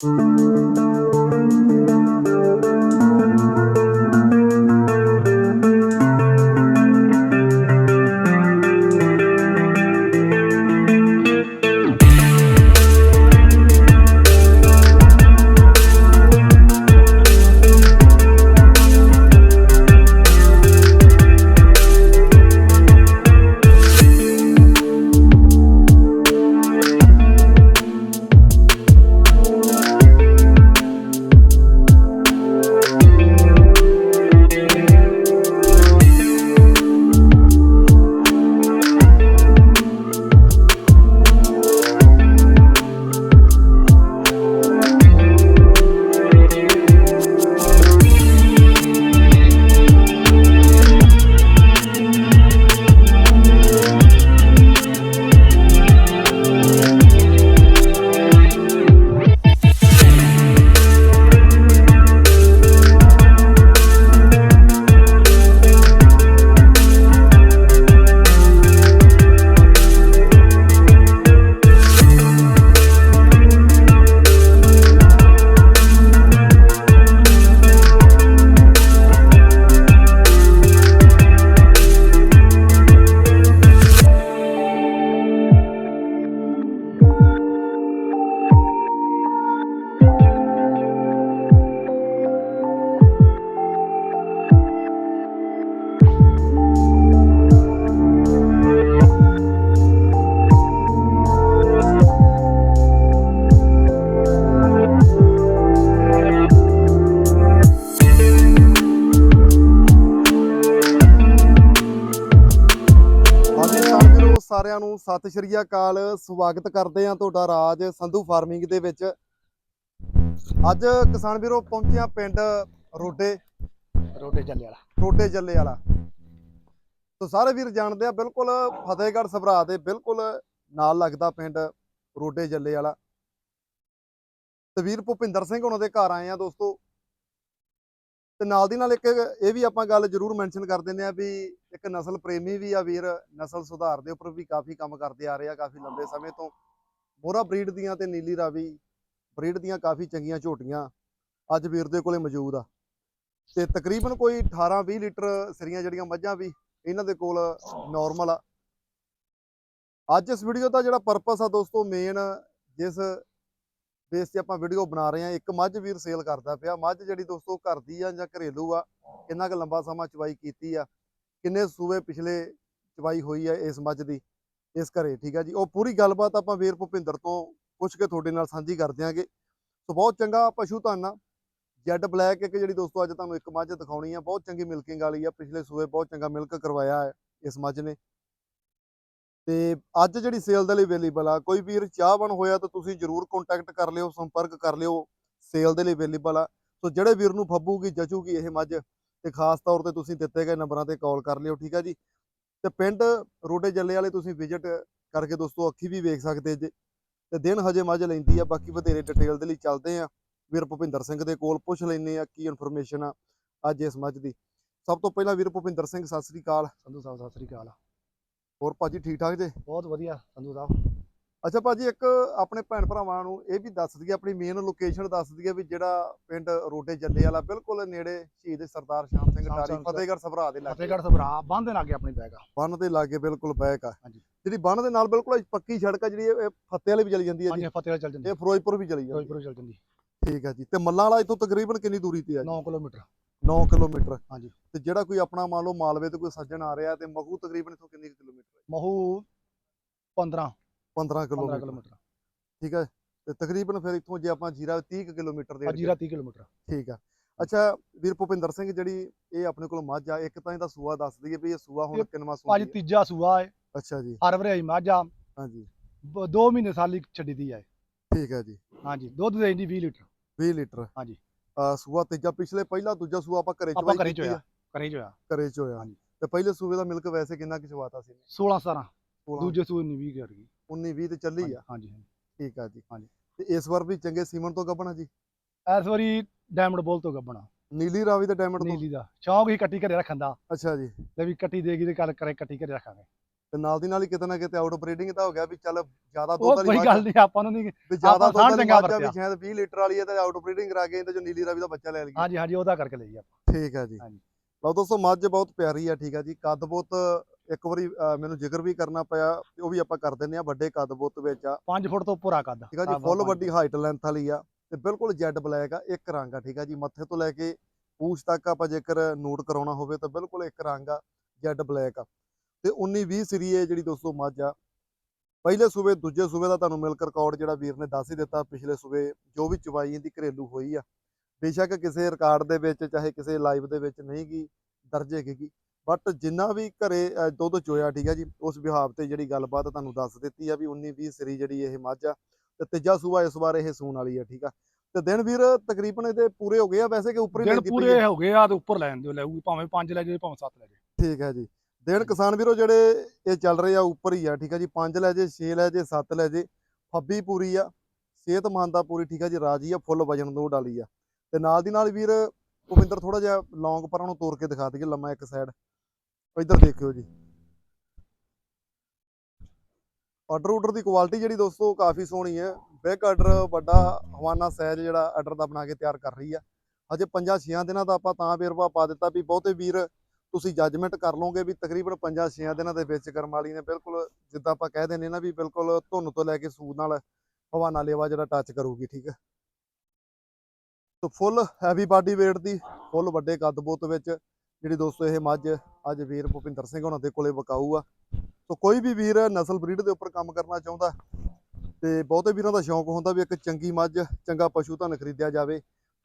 ਹਾਂਜੀ ਸਾਰਿਆਂ ਨੂੰ ਸਤਿ ਸ਼੍ਰੀ ਅਕਾਲ। ਸਵਾਗਤ ਕਰਦੇ ਹਾਂ ਤੁਹਾਡਾ ਰਾਜ ਸੰਧੂ ਫਾਰਮਿੰਗ ਦੇ ਵਿੱਚ। ਅੱਜ ਕਿਸਾਨ ਵੀਰੋ ਪਹੁੰਚੇ ਹਾਂ ਪਿੰਡ ਰੋਡੇ। ਰੋਡੇ ਚੱਲੇ ਵਾਲਾ। ਰੋਡੇ ਜੱਲੇ ਵਾਲਾ। ਤੋ ਸਾਰੇ ਵੀਰ ਜਾਣਦੇ ਆ ਬਿਲਕੁਲ ਫਤਿਹਗੜ੍ਹ ਸਭਰਾ ਦੇ ਬਿਲਕੁਲ ਨਾਲ ਲੱਗਦਾ ਪਿੰਡ ਰੋਡੇ ਜੱਲੇ ਵਾਲਾ। ਤੇ ਵੀਰ ਭੁਪਿੰਦਰ ਸਿੰਘ ਉਹਨਾਂ ਦੇ ਘਰ ਆਏ ਆ ਦੋਸਤੋ। ਤੇ ਨਾਲ ਦੀ ਨਾਲ ਇੱਕ ਇਹ ਵੀ ਆਪਾਂ ਗੱਲ ਜ਼ਰੂਰ ਮੈਂਸ਼ਨ ਕਰ ਦਿੰਦੇ ਆ ਵੀ ਇੱਕ ਨਸਲ ਪ੍ਰੇਮੀ ਵੀ ਆ ਵੀਰ ਨਸਲ ਸੁਧਾਰ ਦੇ ਉੱਪਰ ਵੀ ਕਾਫੀ ਕੰਮ ਕਰਦੇ ਆ ਰਹੇ ਆ ਕਾਫੀ ਲੰਬੇ ਸਮੇਂ ਤੋਂ। ਮੋਰਾ ਬਰੀਡ ਦੀਆਂ ਤੇ ਨੀਲੀ ਰਾਵੀ ਬਰੀਡ ਦੀਆਂ ਕਾਫੀ ਚੰਗੀਆਂ ਝੋਟੀਆਂ ਅੱਜ ਵੀਰ ਦੇ ਕੋਲੇ ਮੌਜੂਦ ਆ। ਤੇ ਤਕਰੀਬਨ ਕੋਈ 18 20 ਲੀਟਰ ਸਰੀਆਂ ਜਿਹੜੀਆਂ ਮੱਝਾਂ ਵੀ ਇਹਨਾਂ ਦੇ ਕੋਲ ਨਾਰਮਲ ਆ। ਅੱਜ ਇਸ ਵੀਡੀਓ ਦਾ ਜਿਹੜਾ ਪਰਪਸ ਆ ਦੋਸਤੋ ਮੇਨ ਜਿਸ ਬੇਸ ਤੇ ਆਪਾਂ ਵੀਡੀਓ ਬਣਾ ਰਹੇ ਆ ਇੱਕ ਮੱਝ ਵੀਰ ਸੇਲ ਕਰਦਾ ਪਿਆ। ਮੱਝ ਜਿਹੜੀ ਦੋਸਤੋ ਘਰ ਦੀ ਆ ਜਾਂ ਘਰੇਲੂ ਆ, ਕਿੰਨਾ ਕੁ ਲੰਬਾ ਸਮਾਂ ਚਵਾਈ ਕੀਤੀ ਆ, ਕਿੰਨੇ ਸੂਏ ਪਿਛਲੇ ਚਵਾਈ ਹੋਈ ਆ ਇਸ ਮੱਝ ਦੀ, ਇਸ ਘਰੇ, ਠੀਕ ਆ ਜੀ? ਉਹ ਪੂਰੀ ਗੱਲਬਾਤ ਆਪਾਂ ਵੀਰ ਭੁਪਿੰਦਰ ਤੋਂ ਪੁੱਛ ਕੇ ਤੁਹਾਡੇ ਨਾਲ ਸਾਂਝੀ ਕਰ ਦਿਆਂਗੇ। ਸੋ ਬਹੁਤ ਚੰਗਾ ਪਸ਼ੂ ਧਨ ਆ। ਜੈਡ ਬਲੈਕ ਇੱਕ ਜਿਹੜੀ ਦੋਸਤੋ ਅੱਜ ਤੁਹਾਨੂੰ ਇੱਕ ਮੱਝ ਦਿਖਾਉਣੀ ਆ। ਬਹੁਤ ਚੰਗੀ ਮਿਲਕਿੰਗ ਵਾਲੀ ਆ। ਪਿਛਲੇ ਸੂਏ ਬਹੁਤ ਚੰਗਾ ਮਿਲਕ ਕਰਵਾਇਆ ਹੈ ਇਸ ਮੱਝ ਨੇ। ਤੇ ਅੱਜ ਜਿਹੜੀ ਸੇਲ ਦੇ ਲਈ ਅਵੇਲੇਬਲ ਆ, ਕੋਈ ਵੀਰ ਚਾਹਵਣ ਹੋਇਆ ਤਾਂ ਤੁਸੀਂ ਜਰੂਰ ਕੰਟੈਕਟ ਕਰ ਲਿਓ, ਸੰਪਰਕ ਕਰ ਲਿਓ ਸੇਲ ਦੇ ਲਈ ਅਵੇਲੇਬਲ ਆ। ਸੋ ਜਿਹੜੇ ਵੀਰ ਨੂੰ ਫੱਬੂਗੀ, ਜਚੂਗੀ ਇਹ ਮੱਝ, ਤੇ ਖਾਸ ਤੌਰ ਤੇ ਤੁਸੀਂ ਦਿੱਤੇ ਗਏ ਨੰਬਰਾਂ ਤੇ ਕਾਲ ਕਰ ਲਿਓ, ਠੀਕ ਆ ਜੀ? ਤੇ ਪਿੰਡ ਰੋਡੇ ਜੱਲੇ ਵਾਲੇ ਤੁਸੀਂ ਵਿਜ਼ਿਟ ਕਰਕੇ ਦੋਸਤੋ ਅੱਖੀ ਵੀ ਵੇਖ ਸਕਦੇ ਜੇ। ਤੇ ਦਿਨ ਹਜੇ ਮੱਝ ਲੈਂਦੀ ਆ, ਬਾਕੀ ਵਧੇਰੇ ਡਿਟੇਲ ਦੇ ਲਈ ਚੱਲਦੇ ਆ। ਵੀਰ ਭੁਪਿੰਦਰ ਸਿੰਘ ਦੇ ਕੋਲ ਪੁੱਛ ਲੈਨੇ ਆ ਕੀ ਇਨਫੋਰਮੇਸ਼ਨ ਆ ਅੱਜ ਇਸ ਮੱਝ ਦੀ। ਸਭ ਤੋਂ ਪਹਿਲਾਂ ਵੀਰ ਭੁਪਿੰਦਰ ਸਿੰਘ, ਸਤਿ ਸ੍ਰੀ ਅਕਾਲ। ਸੰਧੂ ਸਾਹਿਬ, ਸਤਿ ਸ੍ਰੀ ਅਕਾਲ। ਹੋਰ ਭਾਜੀ ਠੀਕ ਠਾਕ ਜੇ? ਬਹੁਤ ਵਧੀਆ ਸੰਧੂ ਸਾਹਿਬ। ਅੱਛਾ ਭਾਜੀ ਇੱਕ ਆਪਣੇ ਭੈਣ ਭਰਾਵਾਂ ਨੂੰ ਇਹ ਵੀ ਦੱਸ ਦਈਏ ਆਪਣੀ ਮੇਨ ਲੋਕੇਸ਼ਨ ਦੱਸ ਦਈਏ ਵੀ ਜਿਹੜਾ ਪਿੰਡ ਰੋਡੇ ਜੱਲੇ ਵਾਲਾ ਬਿਲਕੁਲ ਨੇੜੇ ਸ਼ਹੀਦ ਸਰਦਾਰ ਸ਼ਾਮ ਸਿੰਘ ਟਾਰੀ ਫਤਿਹਗੜ੍ਹ ਸਭਰਾ ਦੇ ਲਾਗੇ। ਫਤਿਹਗੜ੍ਹ ਸਭਰਾ ਬੰਦ ਦੇ ਲਾਗੇ ਆਪਣੀ ਬੈਗ ਆ। ਬੰਨ ਦੇ ਲਾਗੇ ਬਿਲਕੁਲ ਬੈਕ ਆ। ਜਿਹੜੀ ਬੰਨ ਦੇ ਨਾਲ ਬਿਲਕੁਲ ਪੱਕੀ ਸੜਕ ਆ ਜਿਹੜੀ ਇਹ ਇਹ ਫੱਤੇ ਵਾਲੀ ਵੀ ਚਲੀ ਜਾਂਦੀ ਹੈ ਹਾਂਜੀ ਜੀ ਫਤਿਹਗੜ੍ਹ ਚੱਲ ਜਾਂਦੀ। ਇਹ ਫਿਰੋਜ਼ਪੁਰ ਵੀ ਚਲੀ ਜਾਂਦੀ। ਫਿਰੋਜ਼ਪੁਰ ਚੱਲ ਜਾਂਦੀ। ਠੀਕ ਆ ਜੀ। ਤੇ ਮੱਲਾਂ ਵਾਲਾ ਇੱਥੋਂ ਤਕਰੀਬਨ ਕਿੰਨੀ ਦੂਰੀ ਤੇ ਆ ਜੀ? 9 ਕਿਲੋਮੀਟਰ। 9 ਕਿਲੋਮੀਟਰ। ਹਾਂਜੀ। ਤੇ ਜਿਹੜਾ ਕੋਈ ਆਪਣਾ ਮੰਨ ਲਓ ਮਾਲਵੇ ਤੋਂ ਕੋਈ ਸੱਜਣ ਆ ਰਿਹਾ ਤੇ ਮਖੂ ਤਕਰੀਬਨ ਇੱਥੋਂ ਕਿੰਨੀ ਕਿਲੋਮੀਟਰ ਹੈ? ਮਹੂ 15 15 15 ਕਿਲੋਮੀਟਰ। ਠੀਕ ਹੈ? ਤੇ ਤਕਰੀਬਨ ਫਿਰ ਇੱਥੋਂ ਜੇ ਆਪਾਂ ਜੀਰਾ 30 ਕੁ ਕਿਲੋਮੀਟਰ ਦੇ ਅਜੀਰਾ 30 ਕਿਲੋਮੀਟਰ। ਠੀਕ ਆ। ਅੱਛਾ ਵੀਰ ਭੁਪਿੰਦਰ ਸਿੰਘ ਜਿਹੜੀ ਇਹ ਆਪਣੇ ਕੋਲ ਮੱਝ ਆ ਇੱਕ ਤਾਂ ਇਹਦਾ ਸੂਆ ਦੱਸ ਦਈਏ ਵੀ ਇਹ ਸੂਆ ਹੁਣ ਕਿੰਨਵਾਂ ਅੱਜ ਸੂਆ ਤੀਜਾ ਸੂਆ ਹੈ। ਅੱਛਾ ਜੀ। ਹਰ ਵਰੇ ਮੱਝ ਆ। ਹਾਂਜੀ। 2 ਮਹੀਨੇ ਸਾਲੀ ਛੱਡੀ ਦੀ ਹੈ ਠੀਕ ਹੈ ਜੀ। ਹਾਂਜੀ ਦੁੱਧ ਦੇ ਇੰਦੀ 20 ਲੀਟਰ। 20 ਲੀਟਰ। ਹਾਂਜੀ। ਸੂਆ ਤੀਜਾ ਪਿਛਲੇ ਪਹਿਲਾ ਦੂਜਾ ਸੂਆ ਆਪਾਂ ਘਰੇ ਆਪਾਂ ਘਰੇ ਚ ਕੀਤੀ ਹੋਇਆ ਆ, ਕਰੇ ਜੋ ਆ। ਘਰੇ ਚ ਹੋਇਆ ਹਾਂਜੀ। ਤੇ ਪਹਿਲੇ ਸੂਏ ਦਾ ਮਿਲਕ ਵੈਸੇ ਕਿੰਨਾ ਕਿ ਚਵਾਤਾ ਸੀ 16 17 16 ਦੂਜੇ ਸੂਏ ਨਹੀਂ 20 ਕਰ ਗਈ। 19 20 ਤੇ ਚੱਲੀ ਆ? ਹਾਂਜੀ ਹਾਂਜੀ। ਠੀਕ ਆ ਜੀ। ਹਾਂਜੀ। ਤੇ ਇਸ ਵਾਰ ਵੀ ਚੰਗੇ ਸੀਮਨ ਤੋਂ ਗੱਬਣਾ ਜੀ? ਇਸ ਵਾਰੀ ਡਾਇਮੰਡ ਬੋਲ ਤੋਂ ਗੱਬਣਾ ਨੀਲੀ ਰਾਵੀ ਤੇ ਡਾਇਮੰਡ ਤੋਂ? ਨੀਲੀ ਦਾ। ਸ਼ੌਂਕ ਹੀ ਕੱਟੀ ਘਰੇ ਰੱਖਣ ਦਾ। ਅੱਛਾ ਜੀ। ਤੇ ਵੀ ਕੱਟੀ ਦੇਗੀ ਤੇ ਕੱਲ ਕਰੇ ਕੱਟੀ ਘਰੇ ਰੱਖਾਂਗੇ। ਤੇ ਨਾਲ ਦੀ ਨਾਲ ਹੀ ਕਿਤੇ ਨਾ ਕਿਤੇ ਆਊਟ ਬਰੀਡਿੰਗ ਦਾ ਹੋ ਗਿਆ ਵੀ ਚੱਲ ਜ਼ਿਆਦਾ ਦੁੱਧ ਵਾਲੀ ਕੋਈ ਗੱਲ ਨਹੀਂ ਆਪਾਂ ਨੂੰ ਨਹੀਂ ਵੀ ਜ਼ਿਆਦਾ ਦੁੱਧ ਵਾਲੀ ਆ ਵੀ। ਸ਼ਾਇਦ 20 ਲੀਟਰ ਵਾਲੀ ਹੈ ਤੇ ਆਊਟ ਬਰੀਡਿੰਗ ਕਰਾ ਕੇ ਇਹਦੇ ਚੋਂ ਨੀਲੀ ਰਾਵੀ ਦਾ ਬੱਚਾ ਲੈ ਲਈਏ। ਹਾਂਜੀ ਹਾਂਜੀ ਉਹਦਾ ਕਰਕੇ ਲਈ ਆਪਾਂ। ਠੀਕ ਹੈ ਜੀ। ਹਾਂਜੀ। ਲਓ ਦੋਸਤੋ ਮੱਝ ਬਹੁਤ ਪਿਆਰੀ ਆ ਠੀਕ ਆ ਜੀ। ਕੱਦ ਬੁੱਤ ਇੱਕ ਵਾਰੀ ਮੈਨੂੰ ਜ਼ਿਕਰ ਵੀ ਕਰਨਾ ਪਿਆ ਤੇ ਉਹ ਵੀ ਆਪਾਂ ਕਰ ਦਿੰਦੇ ਆ ਵੱਡੇ ਕੱਦ ਬੁੱਤ ਵਿੱਚ ਆ। 5 ਫੁੱਟ ਤੋਂ ਉੱਪਰ ਆ ਕੱਦ। ਠੀਕ ਆ ਜੀ ਫੁੱਲ ਵੱਡੀ ਹਾਈਟ ਲੈਂਥ ਵਾਲੀ ਆ ਤੇ ਬਿਲਕੁਲ ਜੈਡ ਬਲੈਕ ਆ ਇੱਕ ਰੰਗ ਆ ਠੀਕ ਆ ਜੀ। ਮੱਥੇ ਤੋਂ ਲੈ ਕੇ ਪੂਛ ਤੱਕ ਆਪਾਂ ਜੇਕਰ ਨੋਟ ਕਰਾਉਣਾ ਹੋਵੇ ਤਾਂ ਬਿਲਕੁਲ ਇੱਕ ਰੰਗ ਆ ਜੈਡ ਬਲੈਕ ਆ। ਤੇ 19 20 ਸਰੀ ਇਹ ਜਿਹੜੀ ਦੋਸਤੋ ਮੱਝ ਆ ਪਹਿਲੇ ਸੂਬੇ ਦੂਜੇ ਸੂਬੇ ਦਾ ਤੁਹਾਨੂੰ ਮਿਲਕ ਰਿਕਾਰਡ ਜਿਹੜਾ ਵੀਰ ਨੇ ਦੱਸ ਹੀ ਦਿੱਤਾ ਪਿਛਲੇ ਸੂਬੇ ਜੋ ਵੀ ਚਵਾਈ ਇਹਦੀ ਘਰੇਲੂ ਹੋਈ ਆ। ਬੇਸ਼ੱਕ ਕਿਸੇ ਰਿਕਾਰਡ ਦੇ ਵਿੱਚ ਚਾਹੇ ਕਿਸੇ ਲਾਈਵ ਦੇ ਵਿੱਚ ਨਹੀਂ ਗੀ ਦਰਜ ਹੈਗੀ ਬਟ ਜਿੰਨਾ ਵੀ ਘਰੇ ਦੁੱਧ ਚੋਇਆ ਠੀਕ ਆ ਜੀ ਉਸ ਵਿਹਾਰ ਤੇ ਜਿਹੜੀ ਗੱਲਬਾਤ ਤੁਹਾਨੂੰ ਦੱਸ ਦਿੱਤੀ ਆ ਵੀ 19 20 ਸਰੀ ਜਿਹੜੀ ਇਹ ਮੱਝ ਆ ਤੇ ਤੀਜਾ ਸੂਆ ਇਸ ਵਾਰ ਇਹ ਸੂਣ ਵਾਲੀ ਆ ਠੀਕ ਆ। ਤੇ ਦਿਨ ਵੀਰ ਤਕਰੀਬਨ ਇਹਦੇ ਪੂਰੇ ਹੋ ਗਏ ਆ ਵੈਸੇ ਕਿ ਉੱਪਰ ਹੀ ਦਿਨ ਪੂਰੇ ਹੋ ਗਏ ਆ ਤੇ ਉੱਪਰ ਲੈਣ ਦਿਓ ਲੈਊਗੀ ਭਾਵੇਂ 5 ਲੈ ਜੇ ਭਾਵੇਂ 7 ਲੈ ਜੇ ਠੀਕ ਹੈ ਜੀ। ਦਿਨ ਕਿਸਾਨ ਵੀਰੋ ਜਿਹੜੇ ਇਹ ਚੱਲ ਰਹੇ ਆ ਉੱਪਰ ਹੀ ਆ ਠੀਕ ਆ ਜੀ 5 ਲੈ ਜੇ 6 ਲੈ ਜੇ 7 ਲੈ ਜੇ ਫੱਬੀ ਪੂਰੀ ਆ ਸਿਹਤਮੰਦ ਆ ਪੂਰੀ ਠੀਕ ਆ ਜੀ ਰਾਜੀ ਆ ਫੁੱਲ ਵਜਨ ਦੋ ਡਾਲੀ ਆ। ਤੇ ਨਾਲ ਦੀ ਨਾਲ ਵੀਰ ਭੁਪਿੰਦਰ ਥੋੜਾ ਜਿਹਾ ਲੌਂਗ ਪਰਾਂ ਨੂੰ ਤੋੜ ਕੇ ਦਿਖਾ ਦਈਏ ਲੰਮਾ ਇੱਕ ਸਾਈਡ ਇੱਧਰ ਦੇਖਿਓ ਜੀ। ਆਰਡਰ ਆਰਡਰ ਦੀ ਕੁਆਲਿਟੀ ਜਿਹੜੀ ਦੋਸਤੋ ਕਾਫੀ ਸੋਹਣੀ ਹੈ ਬਿਗ ਆਰਡਰ ਵੱਡਾ ਹਵਾਨਾ ਸਾਈਜ਼ ਜਿਹੜਾ ਆਰਡਰ ਦਾ ਬਣਾ ਕੇ ਤਿਆਰ ਕਰ ਰਹੀ ਆ। ਅਜੇ 5-6 ਦਿਨਾਂ ਦਾ ਆਪਾਂ ਤਾਂ ਵੇਰਵਾ ਪਾ ਦਿੱਤਾ ਵੀ ਬਹੁਤੇ ਵੀਰ ਤੁਸੀਂ ਜੱਜਮੈਂਟ ਕਰ ਲਓਗੇ ਵੀ ਤਕਰੀਬਨ 5-6 ਦਿਨਾਂ ਦੇ ਵਿੱਚ ਕਰਮ ਨੇ ਬਿਲਕੁਲ ਜਿੱਦਾਂ ਆਪਾਂ ਕਹਿ ਦਿੰਦੇ ਨਾ ਵੀ ਬਿਲਕੁਲ ਧੁੰਨ ਤੋਂ ਲੈ ਕੇ ਸੂਦ ਨਾਲ ਹਵਾਨਾ ਲੇਵਾ ਜਿਹੜਾ ਟੱਚ ਕਰੂਗੀ, ਠੀਕ ਹੈ? So full heavy body weight ਦੀ ਫੁੱਲ ਵੱਡੇ ਕੱਦ ਬੁੱਤ ਵਿੱਚ ਜਿਹੜੀ ਦੋਸਤੋ ਇਹ ਮੱਝ, ਅੱਜ ਵੀਰ ਭੁਪਿੰਦਰ ਸਿੰਘ ਉਹਨਾਂ ਦੇ ਕੋਲੇ ਵਿਕਾਊ ਆ। ਸੋ ਕੋਈ ਵੀ ਵੀਰ ਨਸਲ ਬਰੀਡ ਦੇ ਉੱਪਰ ਕੰਮ ਕਰਨਾ ਚਾਹੁੰਦਾ ਤੇ ਬਹੁਤੇ ਵੀਰਾਂ ਦਾ ਸ਼ੌਂਕ ਹੁੰਦਾ ਵੀ ਇੱਕ ਚੰਗੀ ਮੱਝ, ਚੰਗਾ ਪਸ਼ੂ ਧਨ ਖਰੀਦਿਆ ਜਾਵੇ।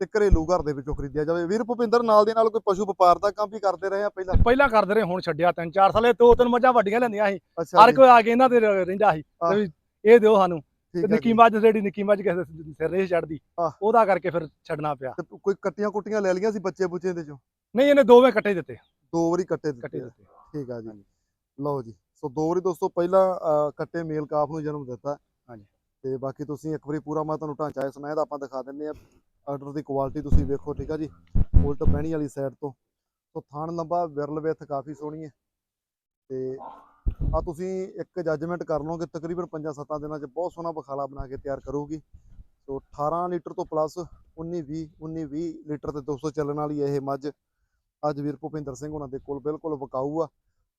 ਤੇ ਘਰੇਲੂ ਘਰ ਦੇ ਵਿੱਚੋਂ ਖਰੀਦਿਆ ਜਾਵੇ। ਵੀਰ ਭੁਪਿੰਦਰ ਨਾਲ ਦੇ ਨਾਲ ਕੋਈ ਪਸ਼ੂ ਵਪਾਰ ਦਾ ਕੰਮ ਵੀ ਕਰਦੇ ਰਹੇ ਆ ਪਹਿਲਾਂ? ਪਹਿਲਾਂ ਕਰਦੇ ਰਹੇ ਹੁਣ ਛੱਡਿਆ ਤਿੰਨ ਚਾਰ ਸਾਲੇ। ਦੋ ਤਿੰਨ ਮੱਝਾਂ ਵੱਡੀਆਂ ਲੈਂਦੀਆਂ ਸੀ। ਹਰ ਕੋਈ ਆ ਕੇ ਇਹਨਾਂ ਦੇ ਰ- ਰਹਿੰਦਾ ਸੀ। ਤੇ ਵੀ ਇਹ ਦਿਓ ਸਾਨੂੰ। ਤੇ ਨਿੱਕੀ। ਮੱਝ ਜਿਹੜੀ ਨਿੱਕੀ ਮੱਝ ਕਿਸੇ ਸਿਰ ਨਹੀਂ ਆਹ। ਉਹਦਾ ਕਰਕੇ ਫਿਰ ਛੱਡਣਾ ਪਿਆ। ਤੇ ਕੋਈ ਕੱਟੀਆਂ ਕੁੱਟੀਆਂ ਲੈ ਲਈਆਂ ਸੀ ਬੱਚੇ ਬੁੱਚੇ ਦੇ ਚੋਂ? ਨਹੀਂ ਇਹਨੇ ਦੋਵੇਂ ਕੱਟੇ ਦਿੱਤੇ। ਦੋ ਵਾਰੀ ਕੱਟੇ ਦਿੱਤੇ ਠੀਕ ਆ ਜੀ। ਲਓ ਜੀ। ਸੋ ਦੋ ਵਾਰੀ ਦੋਸਤੋ ਪਹਿਲਾਂ ਕੱਟੇ ਮੇਲ ਕਾਫ ਨੂੰ ਜਨਮ ਦਿੱਤਾ। ਹਾਂਜੀ। ਤੇ ਬਾਕੀ ਤੁਸੀਂ ਇੱਕ ਵਾਰੀ ਪੂਰਾ ਮੈਂ ਤੁਹਾਨੂੰ ਢਾਂਚਾ ਇਸ ਸਮੇਂ ਦਾ ਆਪਾਂ ਦਿਖਾ ਦਿੰਨੇ ਆ। ਆਰਡਰ ਦੀ ਕੁਆਲਿਟੀ ਤੁਸੀਂ ਵੇਖੋ, ਠੀਕ ਆ ਜੀ? ਉਲਟ ਬਹਿਣੀ ਵਾਲੀ ਸਾਈਡ ਤੋਂ। ਸੋ ਥਾਣ ਲੰਬਾ ਵਿਰਲ ਵਿੱਥ ਕਾਫੀ ਸੋਹਣੀ ਹੈ। ਤੇ ਆ ਤੁਸੀਂ ਇੱਕ ਜੱਜਮੈਂਟ ਕਰ ਲਓਗੇ, ਤਕਰੀਬਨ 5-7 ਦਿਨਾਂ 'ਚ ਬਹੁਤ ਸੋਹਣਾ ਬਖਾਲਾ ਬਣਾ ਕੇ ਤਿਆਰ ਕਰੂਗੀ। ਸੋ 18 ਲੀਟਰ ਤੋਂ ਪਲੱਸ 19-20 19-20 ਲੀਟਰ ਤੇ 200 ਚੱਲਣ ਵਾਲੀ ਇਹ ਮੱਝ। ਅੱਜ ਵੀਰ ਭੁਪਿੰਦਰ ਸਿੰਘ ਉਹਨਾਂ ਦੇ ਕੋਲ ਬਿਲਕੁਲ ਵਿਕਾਊ ਆ।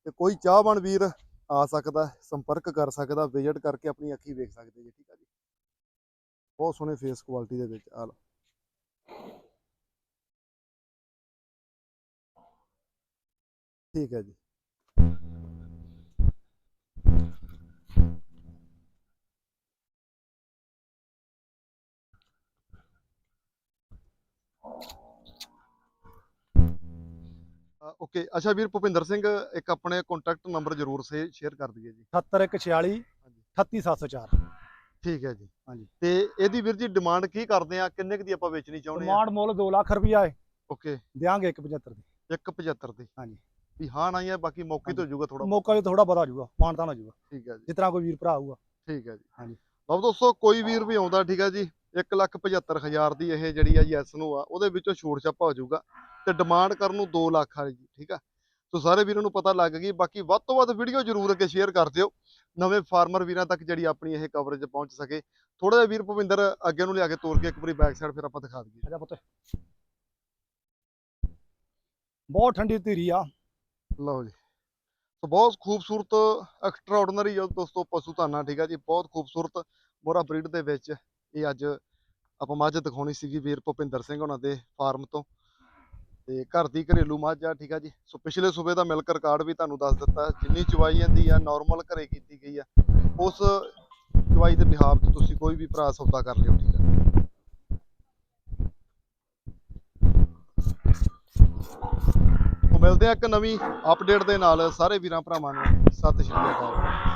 ਤੇ ਕੋਈ ਚਾਹਵਾਨ ਵੀਰ ਆ ਸਕਦਾ, ਸੰਪਰਕ ਕਰ ਸਕਦਾ ਵਿਜ਼ਿਟ ਕਰਕੇ ਆਪਣੀ ਅੱਖੀ ਵੇਖ ਸਕਦੇ ਜੀ, ਠੀਕ ਆ ਜੀ? ਬਹੁਤ ਸੋਹਣੇ ਫੇਸ ਕੁਆਲਿਟੀ ਦੇ ਵਿੱਚ ਆ ਲਓ। ਠੀਕ ਹੈ ਜੀ ਓਕੇ ਅੱਛਾ ਵੀਰ ਭੁਪਿੰਦਰ ਸਿੰਘ ਇੱਕ ਆਪਣੇ ਕੰਟੈਕਟ ਨੰਬਰ ਜ਼ਰੂਰ ਸੇ ਸ਼ੇਅਰ ਕਰ ਦਈਏ ਜੀ 7146 38704 ਠੀਕ ਹੈ ਜੀ। ਹਾਂਜੀ। ਤੇ ਇਹਦੀ ਵੀਰ ਜੀ ਡਿਮਾਂਡ ਕੀ ਕਰਦੇ ਆ? ਕਿੰਨੇ ਕੁ ਦੀ ਆਪਾਂ ਵੇਚਣੀ ਚਾਹੁੰਦੇ ਆ? ਡਿਮਾਂਡ ਮੁੱਲ 2 ਲੱਖ ਰੁਪਈਆ ਹੈ ਓਕੇ। ਦਿਆਂਗੇ 175 ਦੀ। 175 ਦੀ। ਹਾਂਜੀ। ਵੀ ਹਾਂ ਨਾ ਹੀ ਬਾਕੀ ਮੌਕੇ ਤੋਂ। ਜਾਊਗਾ ਥੋੜਾ ਮੌਕਾ ਜੇ ਥੋੜਾ ਬਤਾ ਜਾਊਗਾ ਮਾਨਤਾਨ ਹੋ ਜਾਊਗਾ ਠੀਕ ਹੈ ਜੀ। ਤਰ੍ਹਾਂ ਕੋਈ ਵੀਰ ਭਰਾ ਆਊਗਾ। ਠੀਕ ਹੈ ਜੀ। ਹਾਂਜੀ। ਲਓ ਦੋਸਤੋ ਕੋਈ ਵੀਰ ਵੀ ਆਉਂਦਾ ਠੀਕ ਹੈ ਜੀ 175000 ਦੀ ਇਹ ਜਿਹੜੀ ਆ ਜੀ ਐਸ ਨੂੰ ਆ ਉਹਦੇ ਵਿੱਚੋਂ ਛੋੜ ਛਾਪਾ ਹੋ ਜਾਊਗਾ ਤੇ ਡਿਮਾਂਡ ਕਰਨ ਨੂੰ 2 ਲੱਖ ਆ ਜੀ ਠੀਕ ਆ ਸੋ ਸਾਰੇ ਵੀਰਾਂ ਨੂੰ ਪਤਾ ਲੱਗ ਗਈ ਬਾਕੀ ਵੱਧ ਤੋਂ ਵੱਧ ਵੀਡੀਓ ਜ਼ਰੂਰ ਅੱਗੇ ਸ਼ੇਅਰ ਕਰ ਦਿਓ। ਨਵੇਂ ਫਾਰਮਰ ਵੀਰਾਂ ਤੱਕ ਜਿਹੜੀ ਆਪਣੀ ਇਹ ਕਵਰੇਜ ਪਹੁੰਚ ਸਕੇ। ਥੋੜਾ ਜਿਹਾ ਵੀਰ ਭੁਪਿੰਦਰ ਅੱਗੇ ਨੂੰ ਲਿਆ ਕੇ ਤੋਰ ਕੇ ਇੱਕ ਵਾਰੀ ਬੈਕ ਸਾਈਡ ਫਿਰ ਆਪਾਂ ਦਿਖਾ ਦਈਏ। ਆਜਾ ਪੁੱਤ। ਬਹੁਤ ਠੰਡੀ ਧੀਰੀ ਆ। ਲਓ ਜੀ। ਸੋ ਬਹੁਤ ਖੂਬਸੂਰਤ ਐਕਸਟਰਾ ਆਰਡੀਨਰੀ ਦੋਸਤੋ ਪਸ਼ੂ ਧਾਨਾ ਠੀਕ ਆ ਜੀ? ਬਹੁਤ ਖੂਬਸੂਰਤ ਮੋਰਾ ਬਰੀਡ ਦੇ ਵਿੱਚ ਇਹ ਅੱਜ ਆਪਾਂ ਮੱਝ ਦਿਖਾਉਣੀ ਸੀਗੀ ਵੀਰ ਭੁਪਿੰਦਰ ਸਿੰਘ ਉਹਨਾਂ ਦੇ ਫਾਰਮ ਤੋਂ। ਤੇ ਘਰ ਦੀ ਘਰੇਲੂ ਮੱਝ ਆ, ਠੀਕ ਆ ਜੀ? ਸੋ ਪਿਛਲੇ ਸੂਬੇ ਦਾ ਮਿਲਕ ਰਿਕਾਰਡ ਵੀ ਤੁਹਾਨੂੰ ਦੱਸ ਦਿੱਤਾ, ਜਿੰਨੀ ਚਵਾਈ ਜਾਂਦੀ ਆ ਨਾਰਮਲ ਘਰੇ ਕੀਤੀ ਗਈ ਆ, ਉਸ ਚਵਾਈ ਦੇ ਬਿਹਾਵ ਤੇ ਤੁਸੀਂ ਕੋਈ ਵੀ ਭਰਾ ਸੌਦਾ ਕਰ ਲਿਓ, ਠੀਕ ਆ। ਮਿਲਦੇ ਆ ਇੱਕ ਨਵੀਂ ਅਪਡੇਟ ਦੇ ਨਾਲ, ਸਾਰੇ ਵੀਰਾਂ ਭਰਾਵਾਂ ਨੂੰ, ਸਤਿ ਸ਼੍ਰੀ ਅਕਾਲ।